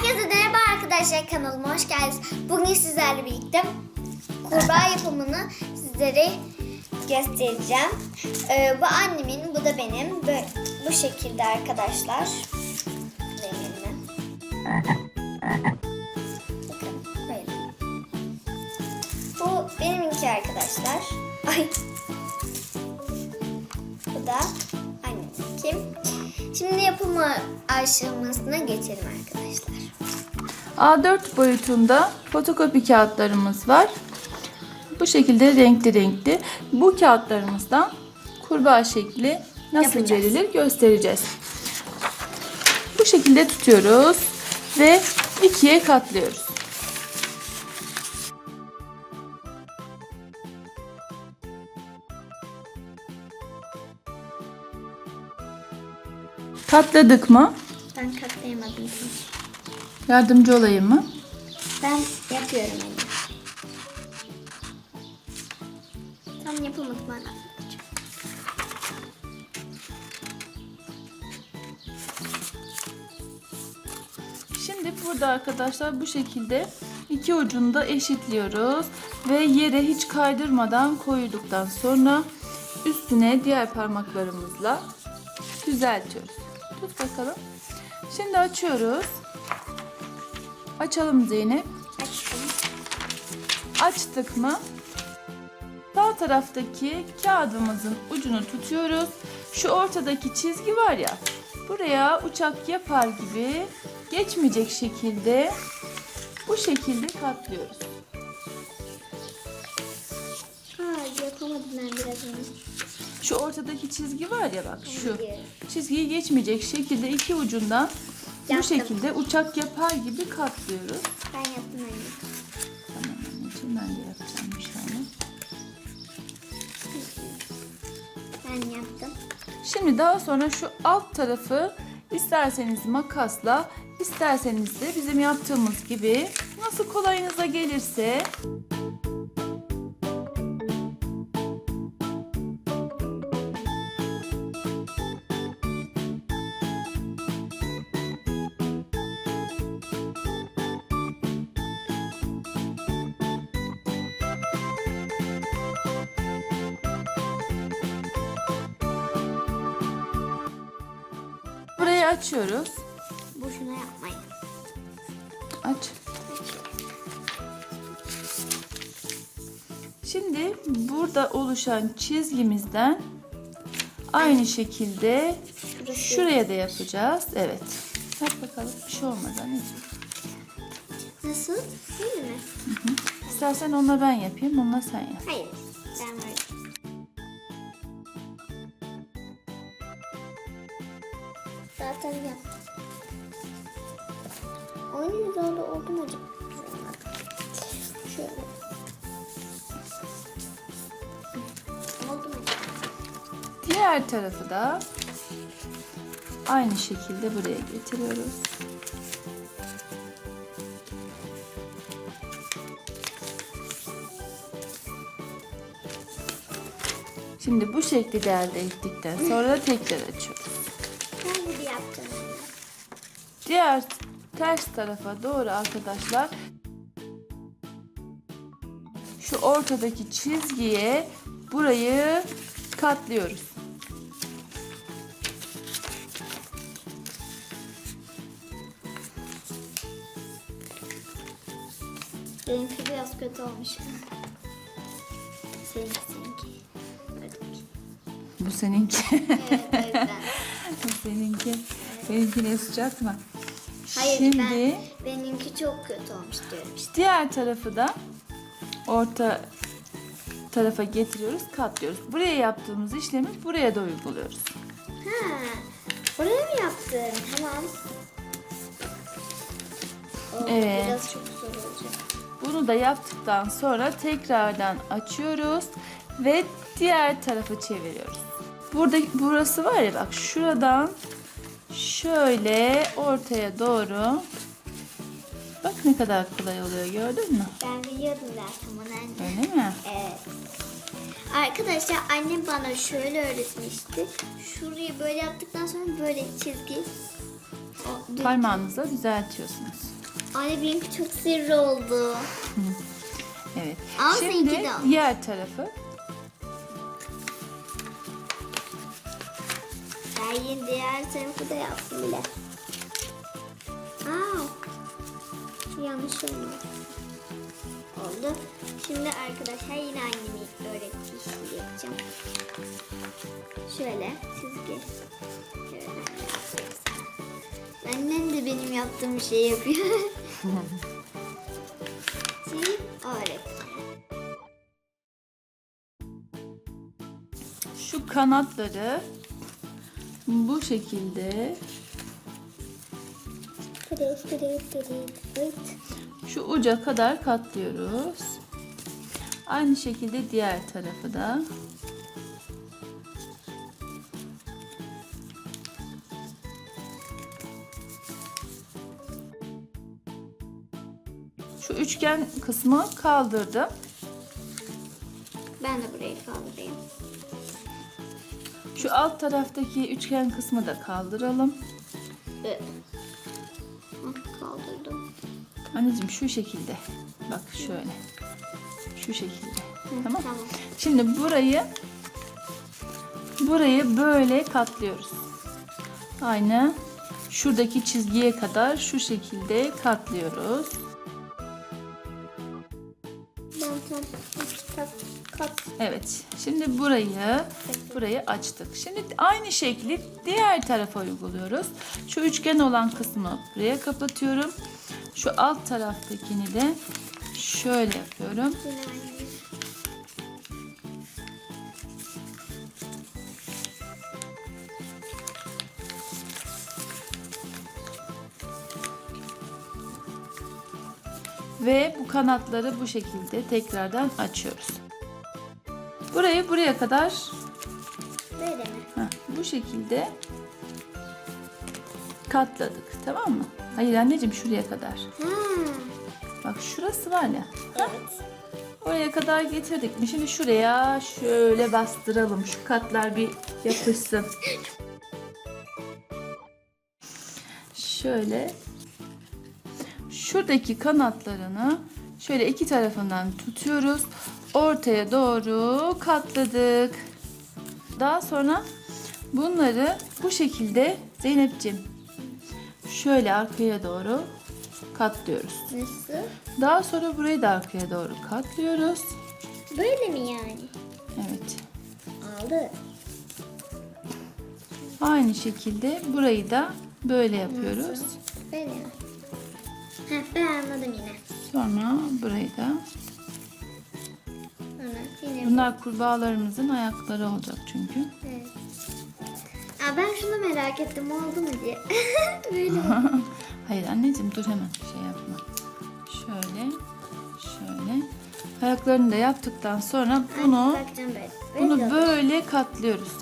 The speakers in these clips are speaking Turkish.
Herkese merhaba arkadaşlar kanalıma hoş geldiniz. Bugün sizlerle birlikte kurbağa yapımını sizlere göstereceğim. Ee, bu annemin, bu da benim. Böyle, bu şekilde arkadaşlar. Böyle. Bu benimki arkadaşlar. Ay. Bu da. Şimdi yapımı aşamasına geçelim arkadaşlar. A4 boyutunda fotokopi kağıtlarımız var. Bu şekilde renkli renkli. Bu kağıtlarımızdan kurbağa şekli nasıl Yapacağız. verilir göstereceğiz. Bu şekilde tutuyoruz ve ikiye katlıyoruz. Katladık mı? Ben katlayamadım. Yardımcı olayım mı? Ben yapıyorum anne. Tam yapamadım anlatacağım. Şimdi burada arkadaşlar bu şekilde iki ucunu da eşitliyoruz ve yere hiç kaydırmadan koyduktan sonra üstüne diğer parmaklarımızla düzeltiyoruz. Tut bakalım. Şimdi açıyoruz. Açalım Zeynep. Açtım. Açtık mı? Sağ taraftaki kağıdımızın ucunu tutuyoruz. Şu ortadaki çizgi var ya. Buraya uçak yapar gibi geçmeyecek şekilde bu şekilde katlıyoruz. Aa yapamadım ben biraz önce. Şu ortadaki çizgi var ya bak şu. Çizgiyi geçmeyecek şekilde iki ucundan bu Yaptım. şekilde uçak yapar gibi katlıyoruz. Ben yaptım anne. Tamam anneciğim ben de yapacağım bir şey. Ben yaptım. Şimdi daha sonra şu alt tarafı isterseniz makasla, isterseniz de bizim yaptığımız gibi nasıl kolayınıza gelirse burayı açıyoruz. Boşuna yapmayın. Aç. Şimdi burada oluşan çizgimizden aynı şekilde Şurası. şuraya da yapacağız. Evet. Yap bakalım. Bir şey olmaz anneciğim. Nasıl? Değil mi? İstersen onunla ben yapayım, onunla sen yap. Hayır. Ben böyle. Zaten yaptım. Oyunun zorlu oldu mu acaba? Şöyle. Oldu mu? Diğer tarafı da aynı şekilde buraya getiriyoruz. Şimdi bu şekli de elde ettikten sonra tekrar açıyoruz. Ben yaptım. Diğer ters tarafa doğru arkadaşlar şu ortadaki çizgiye burayı katlıyoruz. Benimki biraz kötü olmuş. Seninki seninki. Bu seninki. Evet o yüzden. Seninki. Benimki ne sıcak mı? Hayır Şimdi ben benimki çok kötü olmuş diyorum diğer tarafı da orta tarafa getiriyoruz, katlıyoruz. Buraya yaptığımız işlemi buraya da uyguluyoruz. Ha, oraya mı yaptın? Tamam. Oo, Evet. Biraz çok zor olacak. Bunu da yaptıktan sonra tekrardan açıyoruz ve diğer tarafı çeviriyoruz. Burada burası var ya bak şuradan şöyle ortaya doğru bak ne kadar kolay oluyor gördün mü? Ben biliyordum zaten bunu anne. Öyle mi? Evet. Arkadaşlar annem bana şöyle öğretmişti. Şurayı böyle yaptıktan sonra böyle çizgi O, Parmağınızla düzeltiyorsunuz. Anne benimki çok sivri oldu. Evet. Ama Şimdi diğer tarafı. Yine diğer tarafı da yaptım bile. Aa, yanlış oldu. Oldu. Şimdi arkadaşlar yine annemin öğrettiği yapacağım. Şöyle çizgi. Şöyle. Annem de benim yaptığım şeyi yapıyor. Çiz öğret. Şu kanatları bu şekilde şu uca kadar katlıyoruz. Aynı şekilde diğer tarafı da. Şu üçgen kısmı kaldırdım. Ben de burayı kaldırayım. Şu alt taraftaki üçgen kısmı da kaldıralım. Evet. Kaldırdım. Anneciğim şu şekilde. Bak şöyle. Şu şekilde. Tamam. Tamam. Şimdi burayı burayı böyle katlıyoruz. Aynı şuradaki çizgiye kadar şu şekilde katlıyoruz. Ben kat. Evet. Şimdi burayı burayı açtık. Şimdi aynı şekli diğer tarafa uyguluyoruz. Şu üçgen olan kısmı buraya kapatıyorum. Şu alt taraftakini de şöyle yapıyorum. Ve bu kanatları bu şekilde tekrardan açıyoruz. Burayı buraya kadar Böyle mi? heh, bu şekilde katladık. Tamam mı? Hayır anneciğim şuraya kadar. Ha. Bak şurası var ya. Evet. Oraya kadar getirdik mi? Şimdi şuraya şöyle bastıralım. Şu katlar bir yapışsın. Şöyle. Şuradaki kanatlarını şöyle iki tarafından tutuyoruz. Ortaya doğru katladık. Daha sonra bunları bu şekilde Zeynep'ciğim şöyle arkaya doğru katlıyoruz. Nasıl? Daha sonra burayı da arkaya doğru katlıyoruz. Böyle mi yani? Evet. Aldı. Aynı şekilde burayı da böyle yapıyoruz. Böyle mi? Heh, ben anladım yine. Sonra burayı da. Bunlar kurbağalarımızın ayakları olacak çünkü. Evet. Aa, ben şunu merak ettim oldu mu diye. Böyle. Hayır anneciğim dur hemen şey yapma. Şöyle, şöyle. Ayaklarını da yaptıktan sonra bunu böyle. bunu böyle katlıyoruz.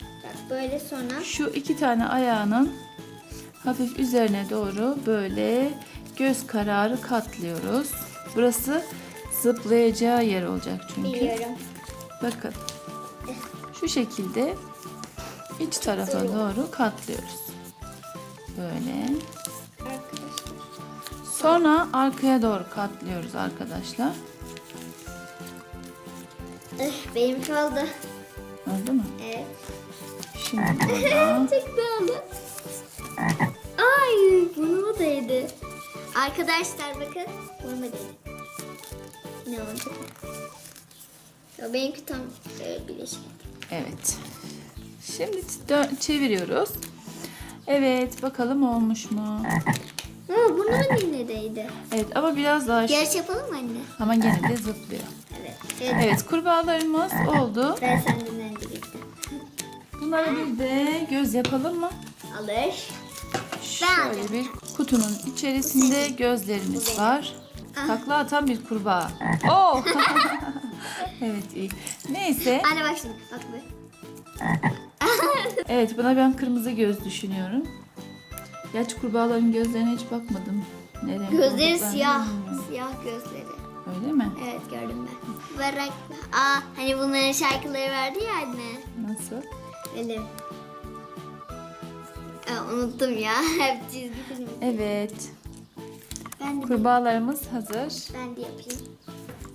Bak böyle sonra. Şu iki tane ayağının hafif üzerine doğru böyle göz kararı katlıyoruz. Burası zıplayacağı yer olacak çünkü. Biliyorum. Bakın. Şu şekilde iç tarafa doğru katlıyoruz. Böyle. Sonra arkaya doğru katlıyoruz arkadaşlar. Eh, benim kaldı. Oldu mu? Evet. Şimdi burada Çok oldu. Ay burnuma değdi. Arkadaşlar bakın burnuma değdi. Ne oldu? Ya benimki tam e, bileşik. evet. Şimdi çeviriyoruz. Evet bakalım olmuş mu? Ama burnuma yine değdi. Evet ama biraz daha Yarış yapalım mı anne? ama gene de zıplıyor. Evet. Evet. Evet kurbağalarımız oldu. Ben senden önce gittim. Bunlara bir de göz yapalım mı? Alır. Şöyle bir kutunun içerisinde gözlerimiz var. Takla atan bir kurbağa. Oo. evet iyi. Neyse. Anne bak şimdi. Bak bu. Evet buna ben kırmızı göz düşünüyorum. Gerçi kurbağaların gözlerine hiç bakmadım. Ne renk Gözleri olduklarını siyah. bilmiyorum. Siyah gözleri. Öyle mi? Evet gördüm ben. Bırak. Aa hani bunların şarkıları vardı ya anne. Nasıl? Öyle. Ben unuttum ya. Hep çizgi film. Evet. Ben de, Kurbağalarımız hazır. ben de yapayım.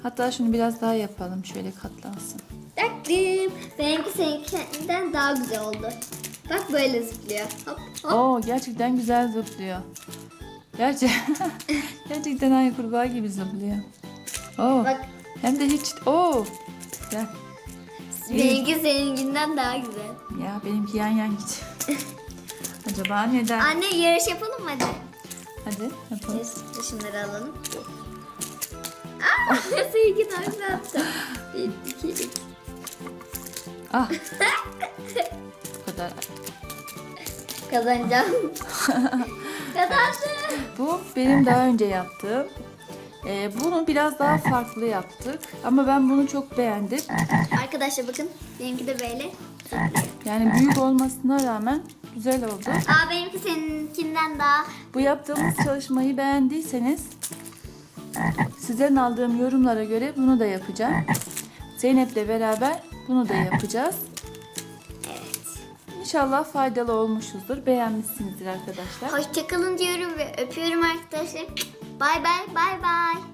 Hatta şunu biraz daha yapalım. Şöyle katlansın. Taktım. Benimki seninkinden daha güzel oldu. Bak böyle zıplıyor. Hop hop. Oo gerçekten güzel zıplıyor. Gerçek gerçekten aynı kurbağa gibi zıplıyor. Oo. Bak Hem de hiç Oo. Güzel. benimki seninkinden daha güzel. Ya benimki yan yan git. Acaba neden? Anne yarış yapalım mı hadi? Hadi yapalım. Dur şunları alalım. Aa, seninki daha güzel yaptı. Bir, iki, üç. Ah. Bu kadar. Kazanacağım. Kazandım. Bu benim daha önce yaptığım. Ee, bunu biraz daha farklı yaptık. Ama ben bunu çok beğendim. Arkadaşlar bakın benimki de böyle. Yani büyük olmasına rağmen güzel oldu. Aa benimki seninkinden daha Bu yaptığımız çalışmayı beğendiyseniz sizden aldığım yorumlara göre bunu da yapacağım. Zeynep'le beraber bunu da yapacağız. evet. İnşallah faydalı olmuşuzdur. Beğenmişsinizdir arkadaşlar. Hoşçakalın diyorum ve öpüyorum arkadaşlar. Bay bay bay bay.